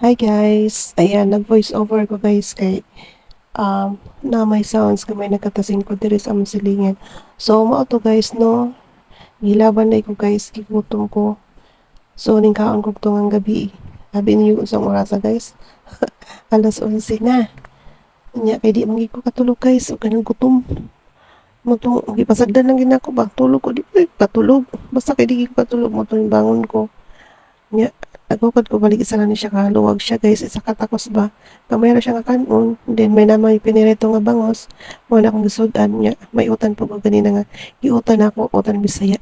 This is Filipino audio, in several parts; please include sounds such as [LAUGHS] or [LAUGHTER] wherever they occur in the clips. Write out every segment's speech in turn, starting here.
Hi guys! Ayan, nag-voice over ko guys kay um, na may sounds kay may nagkatasing ko diri sa among silingan. So, mao to guys no. Gilaban na ko guys, gigutom ko. So, ning kaon ko ang gabi. Sabi niyo usang orasa guys. [LAUGHS] Alas 11 na. Nya kay di mangi ko katulog guys, ug kanang gutom. Mo to, gipasagdan lang ginako ba? Tulog ko di katulog. Basta kay di ko katulog mo bangon ko. Nya Nagukod ko balik isa lang ni siya kaluwag siya guys. Isa katakos ba? Kamay ra siya nga kanon. Then may naman yung pinirito nga bangos. Mo na akong gisudan niya. May utan po ko ganina nga. Giutan ako utan bisaya.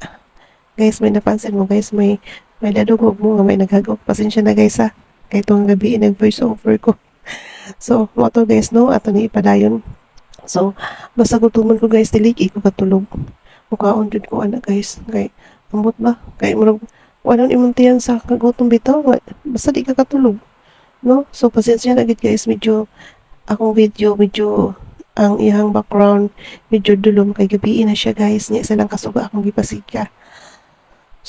Guys may napansin mo guys. May may dadugog mo nga may naghagok. Pasensya na guys ha. Kay itong gabi nag voice over ko. [LAUGHS] So mo to guys no? Ato ni ipadayon. So basta gutumon ko guys tiligi ko katulog. Mukaon jud ko ana guys. Kay ambot ba? Kay murag walang imuntiyan sa kagutom bitaw. Basta di ka katulog no? So pasensya na gid guys. Medyo akong video medyo ang iyang background medyo dulom kay gabi na siya guys. Nya isa lang kasuga akong gipasika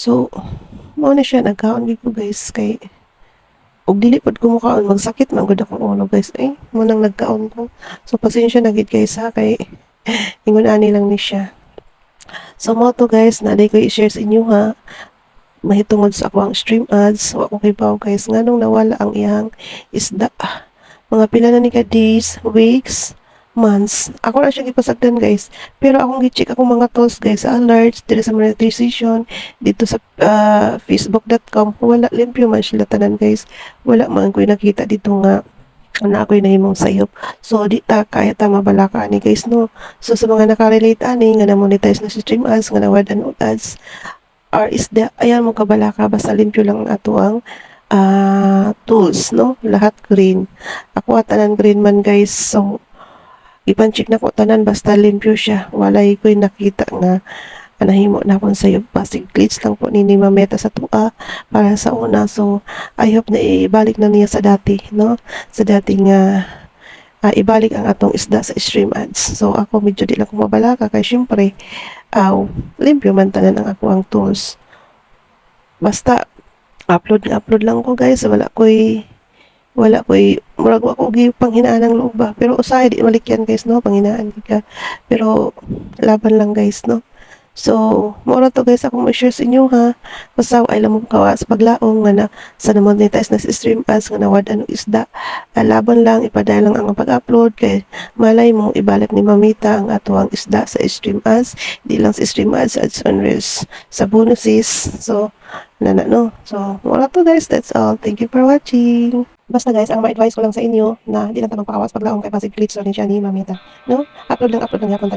so mao na siya nagkaon gid ko guys kay og dili pod ko mukaon. Magsakit man gud akong ulo guys. Eh mo nang nagkaon ko. So pasensya na gid guys ha kay [LAUGHS] ingon ani lang ni siya. So mo to guys, na ko i-share sa inyo ha mahitungod sa ako ang stream ads. Wa ko kay baw guys. Nganong nawala ang iyang isda. Mga pila na ni ka days weeks months. Ako na siya gipasagdan guys. Pero akong gi-check akong mga tools guys. Sa alerts dito sa monetization dito sa ah, facebook.com wala limpyo man sila tanan guys. Wala man ko nakita dito nga na ako'y nahimong sayop. So, di ta kaya ta mabalaka ani guys, no? So, sa mga nakarelate ani, nga na-monetize na si stream ads, nga nawad and ads, or is the ayan mo kabalaka basta limpyo lang ang ato ang ah, tools no? Lahat green. Ako tanan green man guys. So ipan-check na ko tanan basta limpyo siya. Walay ko'y nakita nga ah, nahimo na akong sayo. Basig glitch lang po ni mameta sa tua para sa una. So I hope na ibalik na niya sa dati no? Sa dati nga ah, ibalik ang atong isda sa stream ads. So ako medyo di lang ko mabalaka kay syempre aw limpyo man tanan ang ako ang tools. Basta upload nga upload lang ko guys. Wala ko'y wala ko'y murag wa ko gi panghinaan ng loob ba? Pero usahay di malikyan guys no? Panghinaan ka. Pero laban lang guys no so mura to guys ako mo share sa inyo ha? Basta ay lamang kawa sa paglaong nga na sa namonetize na si stream ads nga nawad ano isda. Ah, laban lang ipaday lang ang pag-upload kay malay mo ibalik ni mamita ang ato ang isda sa stream ads. Di lang sa stream ads on reels sa bonuses. So na na no? So wala to guys that's all. Thank you for watching. Basta guys, ang ma-advise ko lang sa inyo na di lang tamang pakawas paglaong kay pasig rin siya ni Mamita. No? Upload lang, upload lang yapon.